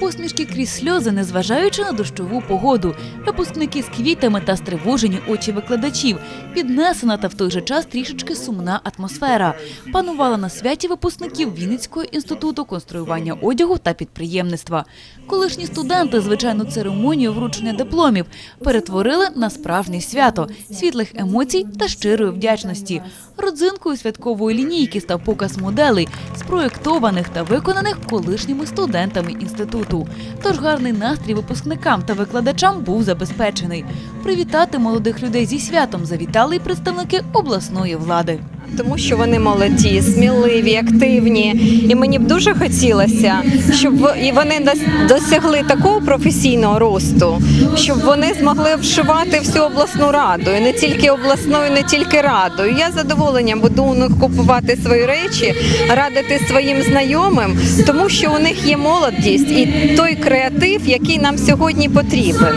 Посмішки крізь сльози, незважаючи на дощову погоду. Випускники з квітами та стривожені очі викладачів. Піднесена та в той же час трішечки сумна атмосфера. Панувала на святі випускників Вінницького інституту конструювання одягу та підприємництва. Колишні студенти звичайну церемонію вручення дипломів перетворили на справжнє свято світлих емоцій та щирої вдячності. Родзинкою святкової лінійки став показ моделей, спроєктованих та виконаних колишніми студентами інституту. Тож гарний настрій випускникам та викладачам був забезпечений. Привітати молодих людей зі святом завітали й представники обласної влади. Тому що вони молоді, сміливі, активні, і мені б дуже хотілося, щоб і вони дос- досягли такого професійного росту, щоб вони змогли вшивати всю обласну раду, і не тільки обласну, і не тільки раду. І я задоволенням буду у них купувати свої речі, радити своїм знайомим, тому що у них є молодість і той креатив, який нам сьогодні потрібен.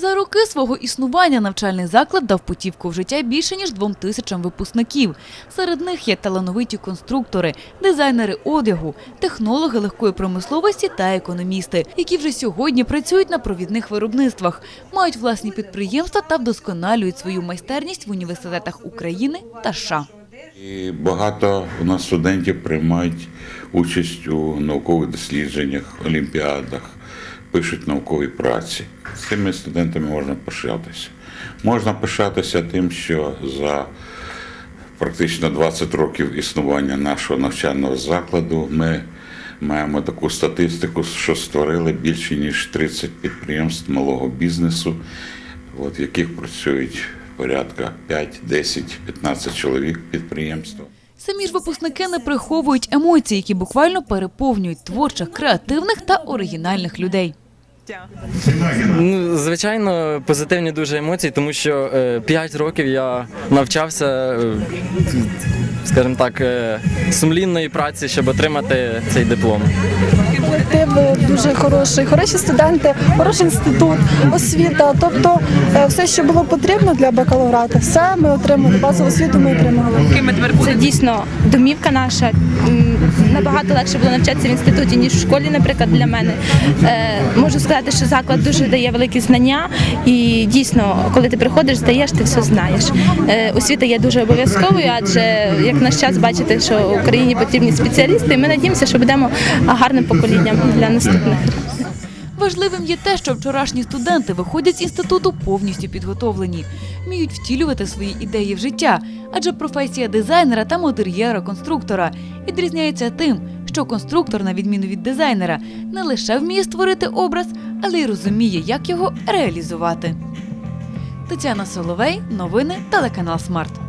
За роки свого існування навчальний заклад дав путівку в життя більше ніж двом тисячам випускників. Серед них є талановиті конструктори, дизайнери одягу, технологи легкої промисловості та економісти, які вже сьогодні працюють на провідних виробництвах, мають власні підприємства та вдосконалюють свою майстерність в університетах України та США. І багато у нас студентів приймають участь у наукових дослідженнях, олімпіадах, пишуть наукові праці. З цими студентами можна пишатися. Можна пишатися тим, що за практично 20 років існування нашого навчального закладу ми маємо таку статистику, що створили більше ніж 30 підприємств малого бізнесу, в яких працюють порядка 5, 10, 15 чоловік підприємства. Самі ж випускники не приховують емоцій, які буквально переповнюють творчих, креативних та оригінальних людей. Ну, звичайно, позитивні дуже емоції, тому що 5 років я навчався, е, скажімо так, е, сумлінної праці, щоб отримати цей диплом. колектив дуже хороший, хороші студенти, хороший інститут, освіта. Тобто е, все, що було потрібно для бакалаврату, все ми отримали. Базову освіту ми отримали. Це дійсно домівка наша. Набагато легше було навчатися в інституті, ніж в школі, наприклад, для мене. Е, можу сказати, що заклад дуже дає великі знання, і дійсно, коли ти приходиш, здаєш, ти все знаєш. Е, освіта є дуже обов'язковою, адже як наш час бачите, що Україні потрібні спеціалісти, і ми надіємося, що будемо гарним поколінням для наступних. Важливим є те, що вчорашні студенти виходять з інституту повністю підготовлені, вміють втілювати свої ідеї в життя, адже професія дизайнера та модельєра конструктора відрізняється тим, що конструктор, на відміну від дизайнера, не лише вміє створити образ, але й розуміє, як його реалізувати. Тетяна Соловей, новини, телеканал Смарт.